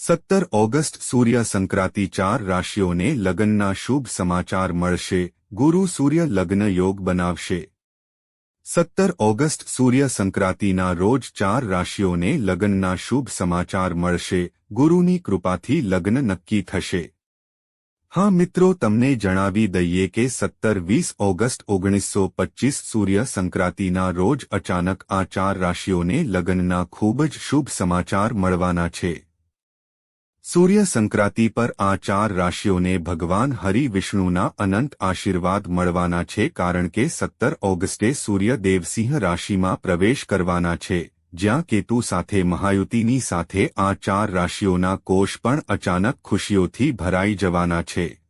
સત્તર ઓગસ્ટ સૂર્ય સંક્રાંતિ ચાર રાશિઓને લગ્નના શુભ સમાચાર મળશે. ગુરુ સૂર્ય લગ્ન યોગ બનાવશે. સત્તર ઓગસ્ટ સૂર્ય સંક્રાંતિના રોજ ચાર રાશિઓને લગ્નના શુભ સમાચાર મળશે. ગુરુની કૃપાથી લગ્ન નક્કી થશે. હા મિત્રો, તમને જણાવી દઈએ કે સત્તર વીસ ઓગસ્ટ ઓગણીસો પચ્ચીસ સૂર્ય સંક્રાંતિના રોજ અચાનક આ ચાર રાશિઓને લગ્નના ખૂબ જ શુભ સમાચાર મળવાના છે. સૂર્ય સંક્રાંતિ પર આ ચાર રાશિઓને ભગવાન હરિ વિષ્ણુના અનંત આશીર્વાદ મળવાના છે કારણ કે સત્તર ઓગસ્ટે સૂર્ય દેવસિંહ રાશિમાં પ્રવેશ કરવાના છે. જ્યાં કેતુ સાથે મહાયુતિની સાથે આ ચાર રાશિઓના કોષ પણ અચાનક ખુશીઓથી ભરાઈ જવાના છે.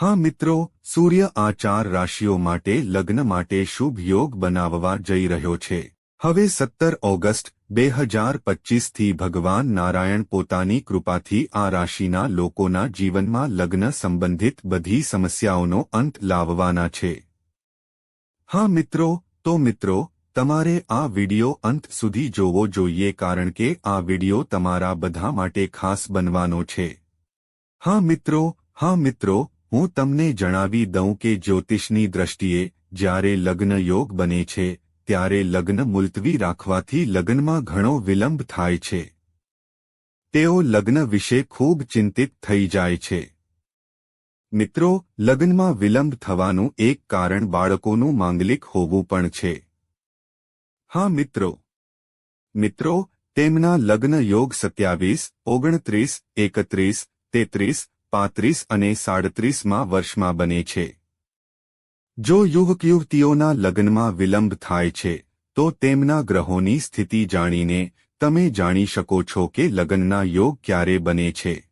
હા મિત્રો, સૂર્ય આ ચાર રાશિઓ માટે લગ્ન માટે શુભ યોગ બનાવવા જઈ રહ્યો છે. હવે સત્તર ઓગસ્ટ, બે હજાર પચ્ચીસથી ભગવાન નારાયણ પોતાની કૃપાથી આ રાશિના લોકોના જીવનમાં લગ્ન સંબંધિત બધી સમસ્યાઓનો અંત લાવવાના છે. હા મિત્રો, તો મિત્રો, તમારે આ વિડિયો અંત સુધી જોવો જોઈએ કારણ કે આ વિડિયો તમારા બધા માટે ખાસ બનવાનો છે. હા મિત્રો હા મિત્રો, હું તમને જણાવી દઉં કે જ્યોતિષની દ્રષ્ટિએ જ્યારે લગ્ન યોગ બને છે ત્યારે લગ્ન મુલતવી રાખવાથી લગ્નમાં ઘણો વિલંબ થાય છે. તેઓ લગ્ન વિશે ખૂબ ચિંતિત થઈ જાય છે. મિત્રો, લગ્નમાં વિલંબ થવાનું એક કારણ બાળકોનું માંગલિક હોવું પણ છે. હા, મિત્રો. મિત્રો, તેમના લગ્ન યોગ સત્યાવીસ, ઓગણત્રીસ, એકત્રીસ, તેત્રીસ, પાંત્રીસ અને સાડત્રીસમાં વર્ષમાં બને છે. જો યુવક યુવતીઓના લગ્નમાં વિલંબ થાય છે, તો તેમના ગ્રહોની સ્થિતિ જાણીને તમે જાણી શકો છો કે લગ્નના યોગ ક્યારે બને છે.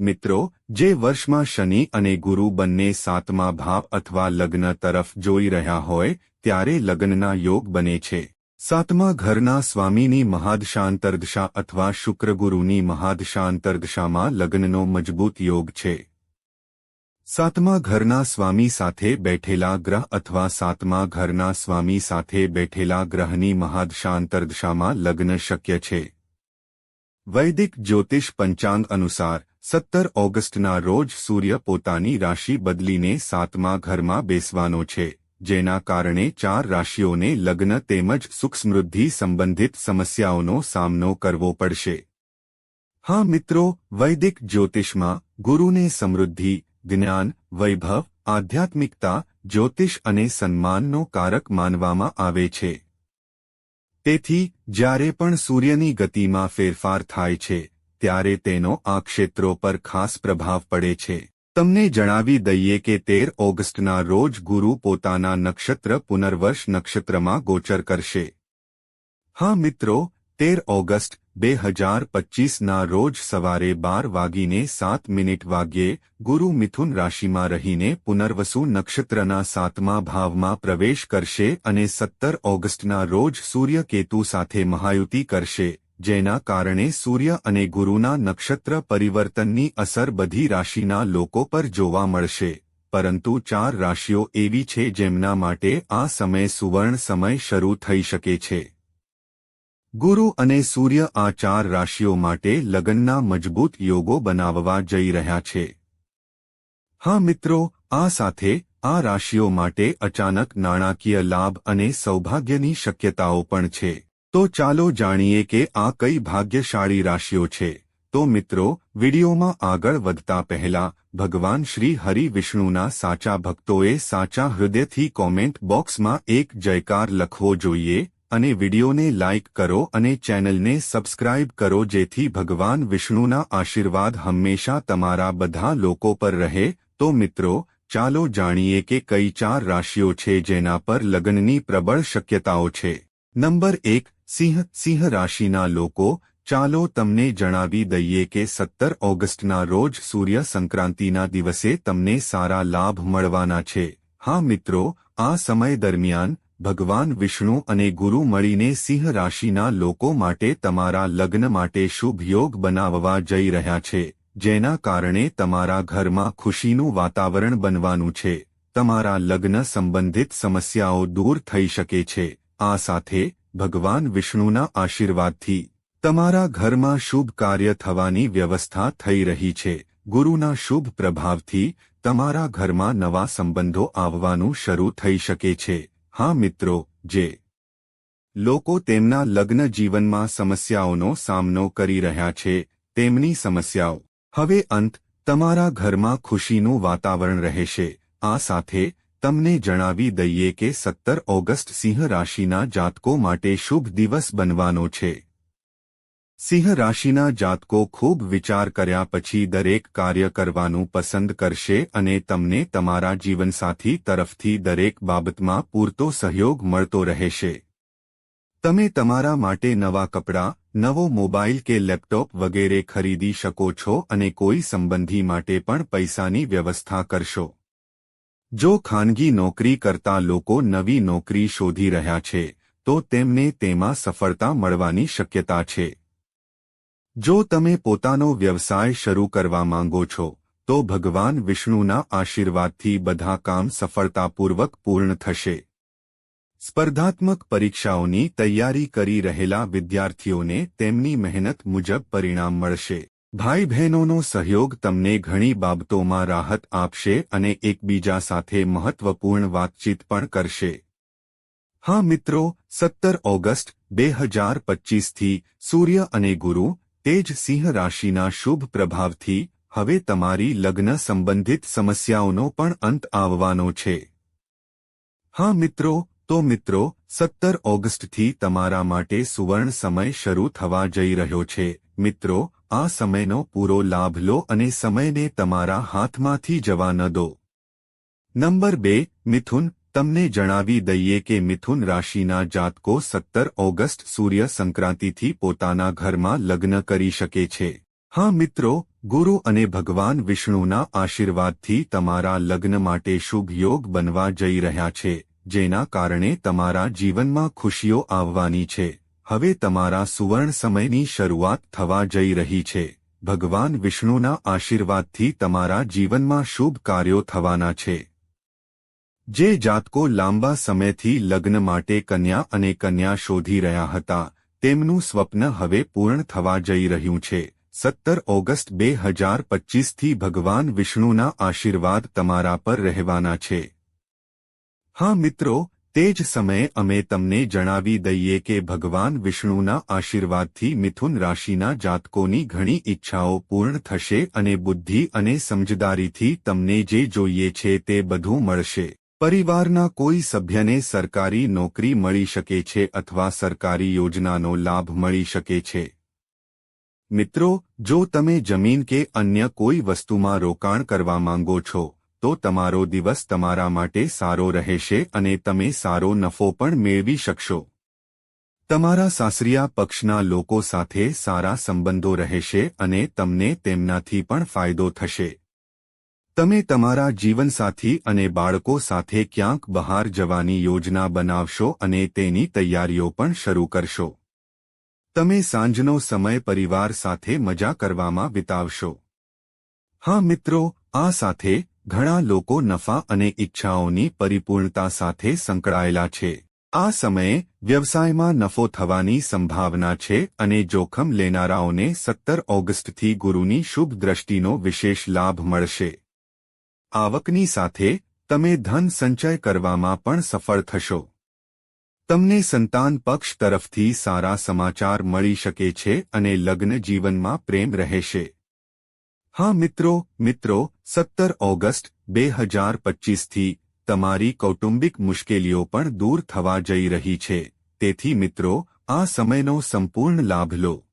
મિત્રો, જે વર્ષમાં શનિ અને ગુરુ બંને સાતમા ભાવ અથવા લગ્ન તરફ જોઈ રહ્યા હોય, ત્યારે લગ્નના યોગ બને છે. સાતમા ઘરના સ્વામીની મહાદશાંતર્દશા અથવા શુક્રગુરુની મહાદશાંતર્દશામાં લગ્નનો મજબૂત યોગ છે. સાતમા ઘરના સ્વામી સાથે બેઠેલા ગ્રહ અથવા સાતમા ઘરના સ્વામી સાથે બેઠેલા ગ્રહની મહાદશાંતરદશામાં લગ્ન શક્ય છે. વૈદિક જ્યોતિષ પંચાંગ અનુસાર, સત્તર ઓગસ્ટના રોજ સૂર્ય પોતાની રાશિ બદલીને સાતમા ઘરમાં બેસવાનો છે, જેના કારણે ચાર રાશિઓને લગ્ન તેમજ સુખ સમૃદ્ધિ સંબંધિત સમસ્યાઓનો સામનો કરવો પડશે. હા મિત્રો, વૈદિક જ્યોતિષમાં ગુરુને સમૃદ્ધિ જ્ઞાન, વૈભવ, આધ્યાત્મિકતા, જ્યોતિષ અને સન્માનનો કારક માનવામાં આવે છે. તેથી, જ્યારે પણ સૂર્યની ગતિમાં ફેરફાર થાય છે, ત્યારે તેનો આ ક્ષેત્રો પર ખાસ પ્રભાવ પડે છે. તમને જણાવી દઈએ કે તેર ઓગસ્ટના રોજ ગુરુ પોતાના નક્ષત્ર પુનર્વર્ષ નક્ષત્રમાં ગોચર કરશે. હા મિત્રો તેર ઓગસ્ટ, બે હજાર પચ્ચીસના રોજ સવારે બાર વાગીને સાત મિનિટ વાગ્યે, ગુરુ મિથુન રાશિમાં રહીને પુનર્વસુ નક્ષત્રના સાતમા ભાવમાં પ્રવેશ કરશે અને સત્તર ઓગસ્ટના રોજ સૂર્ય કેતુ સાથે મહાયુતિ કરશે, જેના કારણે સૂર્ય અને ગુરુના નક્ષત્ર પરિવર્તનની અસર બધી રાશિના લોકો પર જોવા મળશે. પરંતુ ચાર રાશિઓ એવી છે જેમના માટે આ સમય સુવર્ણ સમય શરૂ થઈ શકે છે. ગુરુ અને સૂર્ય આ ચાર રાશિઓ માટે લગ્નના મજબૂત યોગો બનાવવા જઈ રહ્યા છે. હા મિત્રો, આ સાથે આ રાશિઓ માટે અચાનક નાણાકીય લાભ અને સૌભાગ્યની શક્યતાઓ પણ છે. તો ચાલો જાણીએ કે આ કઈ ભાગ્યશાળી રાશિઓ છે. તો મિત્રો, વિડીયોમાં આગળ વધતા પહેલા, ભગવાન શ્રી હરિ વિષ્ણુના સાચા ભક્તોએ સાચા હૃદયથી કોમેન્ટ બોક્સમાં એક જયકાર લખવો જોઈએ અને વિડિયોને લાઇક કરો અને ચેનલને સબસ્ક્રાઇબ કરો જેથી ભગવાન વિષ્ણુના આશીર્વાદ હંમેશા તમારા બધા લોકો પર રહે. તો મિત્રો, ચાલો જાણીએ કે કઈ ચાર રાશિઓ છે જેના પર લગ્નની પ્રબળ શક્યતાઓ છે. નંબર એક, સિંહ. સિંહ રાશિના લોકો, ચાલો તમને જણાવી દઈએ કે સત્તર ઓગસ્ટના રોજ સૂર્ય સંક્રાંતિના દિવસે તમને સારા લાભ મળવાના છે. હા મિત્રો, આ સમય દરમિયાન ભગવાન વિષ્ણુ અને ગુરુ મળીને સિંહ રાશિના લોકો માટે તમારા લગ્ન માટે શુભ યોગ બનાવવા જઈ રહ્યા છે, જેના કારણે તમારા ઘરમાં ખુશીનું વાતાવરણ બનવાનું છે. તમારા લગ્ન સંબંધિત સમસ્યાઓ દૂર થઈ શકે છે. આ સાથે ભગવાન વિષ્ણુના આશીર્વાદથી તમારા ઘરમાં શુભ કાર્ય થવાની વ્યવસ્થા થઈ રહી છે. ગુરુના શુભ પ્રભાવથી તમારા ઘરમાં નવા સંબંધો આવવાનું શરૂ થઈ શકે છે. હા મિત્રો, જે લોકો તેમના લગ્ન જીવનમાં સમસ્યાઓનો સામનો કરી રહ્યા છે, તેમની સમસ્યાઓ. હવે અંત, તમારા ઘરમાં ખુશીનું વાતાવરણ રહેશે. આ સાથે, તમને જણાવી દઈએ કે સત્તર ઓગસ્ટ સિંહ રાશિના જાતકો માટે શુભ દિવસ બનવાનો છે. સિંહ રાશિના જાતકો ખૂબ વિચાર કર્યા પછી દરેક કાર્ય કરવાનું પસંદ કરશે અને તમને તમારા જીવનસાથી તરફથી દરેક બાબતમાં પૂરતો સહયોગ મળતો રહેશે. તમે તમારા માટે નવા કપડાં, નવો મોબાઈલ કે લેપટોપ વગેરે ખરીદી શકો છો અને કોઈ સંબંધી માટે પણ પૈસાની વ્યવસ્થા કરશો. જો ખાનગી નોકરી કરતા લોકો નવી નોકરી શોધી રહ્યા છે, તો તેમને તેમાં સફળતા મળવાની શક્યતા છે. જો તમે પોતાનો વ્યવસાય શરૂ કરવા માંગો છો, તો ભગવાન વિષ્ણુના આશીર્વાદથી બધા કામ સફળતાપૂર્વક પૂર્ણ થશે. સ્પર્ધાત્મક પરીક્ષાઓની તૈયારી કરી રહેલા વિદ્યાર્થીઓને તેમની મહેનત મુજબ પરિણામ મળશે. ભાઈ બહેનોનો સહયોગ તમને ઘણી બાબતોમાં રાહત આપશે અને એકબીજા સાથે મહત્વપૂર્ણ વાતચીત પણ કરશે. હા મિત્રો, સત્તર ઓગસ્ટ, બે હજાર પચ્ચીસથી સૂર્ય અને ગુરુ તેજ સિંહ રાશિના શુભ પ્રભાવથી હવે તમારી લગ્ન સંબંધિત સમસ્યાઓનો પણ અંત આવવાનો છે. હા મિત્રો, તો મિત્રો, સત્તર ઓગસ્ટથી તમારા માટે સુવર્ણ સમય શરૂ થવા જઈ રહ્યો છે. મિત્રો, આ સમયનો પૂરો લાભ લો અને સમયને તમારા હાથમાંથી જવા ન દો. નંબર બે, મિથુન તમને જણાવી દઈએ કે મિથુન રાશિના જાતકો સત્તર ઓગસ્ટ સૂર્ય સંક્રાંતિથી પોતાના ઘરમાં લગ્ન કરી શકે છે. હા મિત્રો, ગુરુ અને ભગવાન વિષ્ણુના આશીર્વાદથી તમારા લગ્ન માટે શુભ યોગ બનવા જઈ રહ્યા છે, જેના કારણે તમારા જીવનમાં ખુશીઓ આવવાની છે. હવે તમારા સુવર્ણ સમયની શરૂઆત થવા જઈ રહી છે. ભગવાન વિષ્ણુના આશીર્વાદથી તમારા જીવનમાં શુભ કાર્યો થવાના છે. જે જાતકો લાંબા સમયથી લગ્ન માટે કન્યા અને કન્યા શોધી રહ્યા હતા, તેમનું સ્વપ્ન હવે પૂર્ણ થવા જઈ રહ્યું છે. સત્તર ઓગસ્ટ બે હજાર પચ્ચીસથી ભગવાન વિષ્ણુના આશીર્વાદ તમારા પર રહેવાના છે. હા મિત્રો, તે જ સમયે અમે તમને જણાવી દઈએ કે ભગવાન વિષ્ણુના આશીર્વાદથી મિથુન રાશિના જાતકોની ઘણી ઈચ્છાઓ પૂર્ણ થશે અને બુદ્ધિ અને સમજદારીથી તમને જે જોઈએ છે તે બધું મળશે. પરિવારના કોઈ સભ્યને સરકારી નોકરી મળી શકે છે અથવા સરકારી યોજનાનો લાભ મળી શકે છે. મિત્રો, જો તમે જમીન કે અન્ય કોઈ વસ્તુમાં રોકાણ કરવા માંગો છો, તો તમારો દિવસ તમારા માટે સારો રહેશે અને તમે સારો નફો પણ મેળવી શકશો. તમારા સાસરિયા પક્ષના લોકો સાથે સારા સંબંધો રહેશે અને તમને તેમનાથી પણ ફાયદો થશે. તમે તમારા જીવનસાથી અને બાળકો સાથે ક્યાંક બહાર જવાની યોજના બનાવશો અને તેની તૈયારીઓ પણ શરૂ કરશો. તમે સાંજનો સમય પરિવાર સાથે મજા કરવામાં વિતાવશો. હા મિત્રો, આ સાથે ઘણા લોકો નફા અને ઈચ્છાઓની પરિપૂર્ણતા સાથે સંકળાયેલા છે. આ સમયે વ્યવસાયમાં નફો થવાની સંભાવના છે અને જોખમ લેનારાઓને સત્તર ઓગસ્ટથી ગુરુની શુભ દ્રષ્ટિનો વિશેષ લાભ મળશે. આવકની સાથે તમે ધન સંચય કરવામાં પણ સફળ થશો. તમને સંતાન પક્ષ તરફથી સારા સમાચાર મળી શકે છે અને લગ્ન જીવનમાં પ્રેમ રહેશે. હા મિત્રો મિત્રો, સત્તર ઓગસ્ટ બે હજાર પચ્ચીસથી તમારી કૌટુંબિક મુશ્કેલીઓ પણ દૂર થવા જઈ રહી છે. તેથી મિત્રો, આ સમયનો સંપૂર્ણ લાભ લો.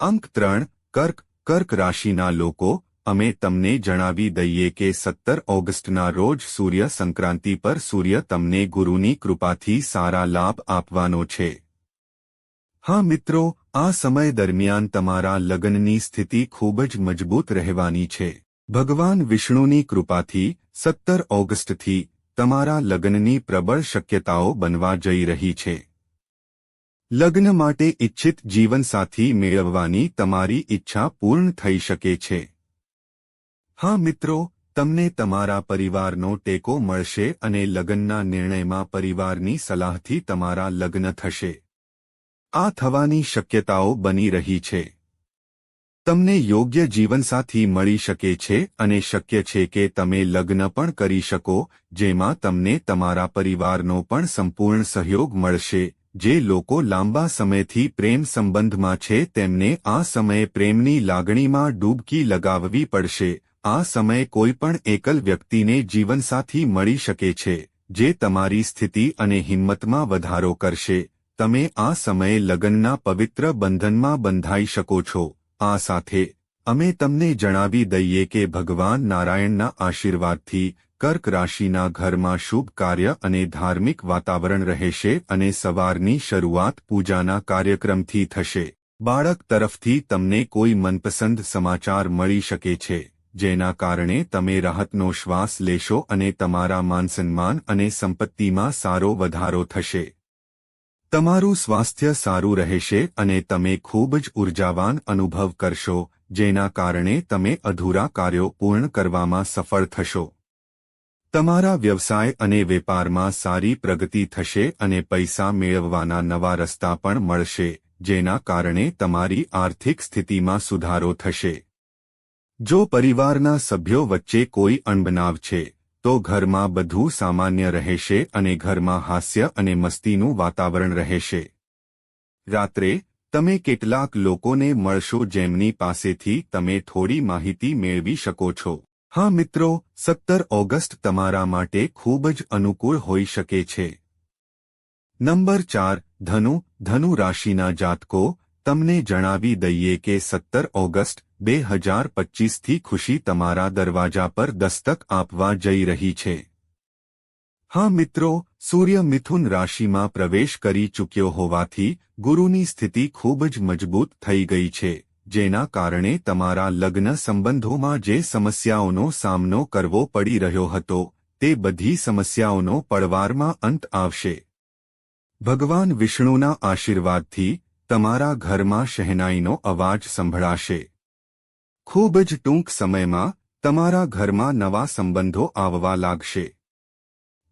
અંક ત્રણ, કર્ક કર્ક રાશિના લોકો અમે તમને જણાવી દઈએ કે સત્તર ઓગસ્ટના રોજ સૂર્ય સંક્રાંતિ પર સૂર્ય તમને ગુરુની કૃપાથી સારા લાભ આપવાનો છે. હા મિત્રો, આ સમય દરમિયાન તમારા લગ્નની સ્થિતિ ખૂબ જ મજબૂત રહેવાની છે. ભગવાન વિષ્ણુની કૃપાથી સત્તર ઓગસ્ટથી તમારા લગ્નની પ્રબળ શક્યતાઓ બનવા જઈ રહી છે. લગ્ન માટે ઇચ્છિત જીવનસાથી મેળવવાની તમારી ઈચ્છા પૂર્ણ થઈ શકે છે. હા, મિત્રો, તમને તમારા પરિવારનો ટેકો મળશે અને લગ્નના નિર્ણયમાં પરિવારની સલાહથી તમારા લગ્ન થશે. આ થવાની શક્યતાઓ બની રહી છે. તમને યોગ્ય જીવનસાથી મળી શકે છે અને શક્ય છે કે તમે લગ્ન પણ કરી શકો, જેમાં તમને તમારા પરિવારનો પણ સંપૂર્ણ સહયોગ મળશે. જે લોકો લાંબા સમયથી પ્રેમ સંબંધમાં છે, તેમને આ સમયે પ્રેમની લાગણીમાં ડૂબકી લગાવવી પડશે. આ સમય કોઈ પણ એકલ વ્યક્તિને જીવનસાથી મળી શકે છે, જે તમારી સ્થિતિ અને હિંમતમાં વધારો કરશે. તમે આ સમયે લગ્નના પવિત્ર બંધનમાં બંધાઈ શકો છો. આ સાથે, અમે તમને જણાવી દઈએ કે ભગવાન નારાયણના આશીર્વાદથી કર્ક રાશિના ઘરમાં શુભ કાર્ય અને ધાર્મિક વાતાવરણ રહેશે અને સવારની શરૂઆત પૂજાના કાર્યક્રમથી થશે. બાળક તરફથી તમને કોઈ મનપસંદ સમાચાર મળી શકે છે. જેના કારણે તમે રાહતનો શ્વાસ લેશો અને તમારા માનસન્માન અને સંપત્તિમાં સારો વધારો થશે. તમારું સ્વાસ્થ્ય સારું રહેશે અને તમે ખૂબ જ ઉર્જાવાન અનુભવ કરશો, જેના કારણે તમે અધૂરા કાર્યો પૂર્ણ કરવામાં સફળ થશો. તમારા વ્યવસાય અને વેપારમાં સારી પ્રગતિ થશે અને પૈસા મેળવવાના નવા રસ્તા પણ મળશે, જેના કારણે તમારી આર્થિક સ્થિતિમાં સુધારો થશે. જો પરિવારના સભ્યો વચ્ચે કોઈ અણબનાવ છે, તો ઘરમાં બધું સામાન્ય રહેશે અને ઘરમાં હાસ્ય અને મસ્તીનું વાતાવરણ રહેશે. રાત્રે, તમે કેટલાક લોકોને મળશો જેમની પાસેથી તમે થોડી માહિતી મેળવી શકો છો. હા મિત્રો, સત્તર ઓગસ્ટ તમારા માટે ખૂબ જ અનુકૂળ હોઈ શકે છે. નંબર ચાર, ધનુ ધનુ રાશિના જાતકો, તમને જણાવી દઈએ કે સત્તર ઓગસ્ટ બે હજાર પચ્ચીસથી ખુશી તમારા દરવાજા પર દસ્તક આપવા જઈ રહી છે. હા મિત્રો, સૂર્ય મિથુન રાશિમાં પ્રવેશ કરી ચૂક્યો હોવાથી ગુરુની સ્થિતિ ખૂબ જ મજબૂત થઈ ગઈ છે, જેના કારણે તમારા લગ્ન સંબંધોમાં જે સમસ્યાઓનો સામનો કરવો પડી રહ્યો હતો, તે બધી સમસ્યાઓનો પડવારમાં અંત આવશે. ભગવાન વિષ્ણુના આશીર્વાદથી તમારા ઘરમાં શહેનાઈનો અવાજ સંભળાશે. ખૂબ જ ટૂંક સમયમાં તમારા ઘરમાં નવા સંબંધો આવવા લાગશે.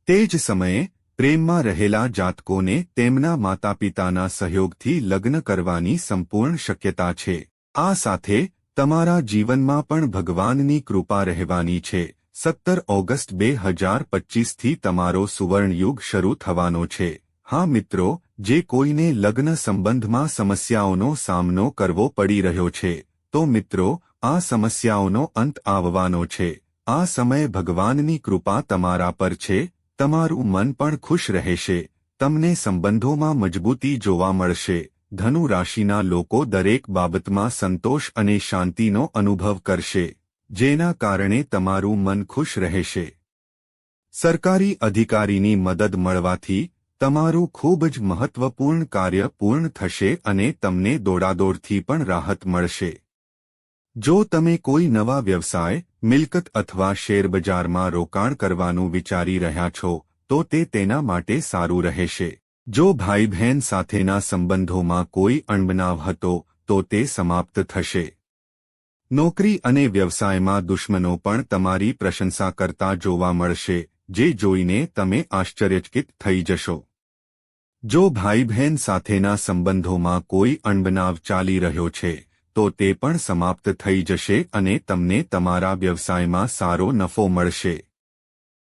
તે જ સમયે, પ્રેમમાં રહેલા જાતકોને તેમના માતાપિતાના સહયોગથી લગ્ન કરવાની સંપૂર્ણ શક્યતા છે. આ સાથે, તમારા જીવનમાં પણ ભગવાનની કૃપા રહેવાની છે. સત્તર ઓગસ્ટ બે હજાર પચ્ચીસથી તમારો સુવર્ણયુગ શરૂ થવાનો છે. હા મિત્રો, જે કોઈને લગ્ન સંબંધમાં સમસ્યાઓનો સામનો કરવો પડી રહ્યો છે તો મિત્રો, આ સમસ્યાઓનો અંત આવવાનો છે. આ સમય ભગવાનની કૃપા તમારા પર છે, તમારું મન પણ ખુશ રહેશે. તમને સંબંધોમાં મજબૂતી જોવા મળશે. ધનુ રાશિના લોકો દરેક બાબતમાં સંતોષ અને શાંતિનો અનુભવ કરશે, જેના કારણે તમારું મન ખુશ રહેશે. સરકારી અધિકારીની મદદ મળવાથી, તમારું ખૂબ જ મહત્વપૂર્ણ કાર્ય પૂર્ણ થશે અને તમને દોડાદોડથી પણ રાહત મળશે. જો તમે કોઈ નવા વ્યવસાય, મિલકત અથવા શેરબજારમાં રોકાણ કરવાનું વિચારી રહ્યા છો, તો તે તેના માટે સારું રહેશે. જો ભાઈ બહેન સાથેના સંબંધોમાં કોઈ અણબનાવ હતો, તો તે સમાપ્ત થશે. નોકરી અને વ્યવસાયમાં દુશ્મનો પણ તમારી પ્રશંસા કરતા જોવા મળશે, જે જોઈને તમે આશ્ચર્યચકિત થઈ જશો. જો ભાઈ બહેન સાથેના સંબંધોમાં કોઈ અણબનાવ ચાલી રહ્યો છે તો તે પણ સમાપ્ત થઈ જશે અને તમને તમારા વ્યવસાયમાં સારો નફો મળશે.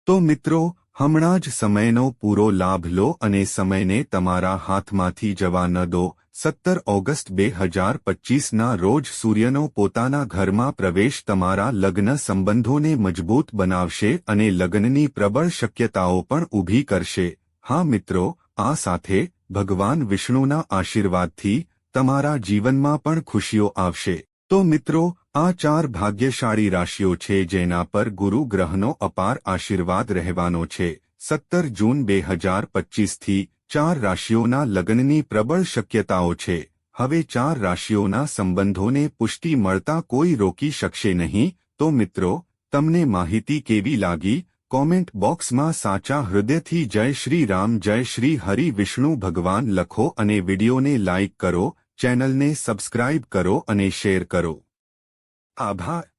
તો મિત્રો, હમણાં જ સમયનો પૂરો લાભ લો અને સમયને તમારા હાથમાંથી જવા ન દો. સત્તર ઓગસ્ટ બે હજાર પચ્ચીસના રોજ સૂર્યનો પોતાના ઘરમાં પ્રવેશ તમારા લગ્ન સંબંધોને મજબૂત બનાવશે અને લગ્નની પ્રબળ શક્યતાઓ પણ ઊભી કરશે. હા મિત્રો, આ સાથે ભગવાન વિષ્ણુના આશીર્વાદથી તમારા જીવનમાં પણ ખુશીઓ આવશે. તો મિત્રો, આ ચાર ભાગ્યશાળી રાશિઓ છે જેના પર ગુરુ ગ્રહનો અપાર આશીર્વાદ રહેવાનો છે. સત્તર જૂન બે હજાર પચ્ચીસથી ચાર રાશિઓના લગ્નની પ્રબળ શક્યતાઓ છે. હવે ચાર રાશિઓના સંબંધોને પુષ્ટિ મળતા કોઈ રોકી શકશે નહીં. તો મિત્રો, તમને માહિતી કેવી લાગી? કોમેન્ટ બોક્સમાં સાચા હૃદયથી જય શ્રી રામ, જય શ્રી હરિ વિષ્ણુ ભગવાન લખો અને વિડીયોને લાઇક કરો. ચેનલને સબસ્ક્રાઇબ કરો અને શેર કરો. આભાર.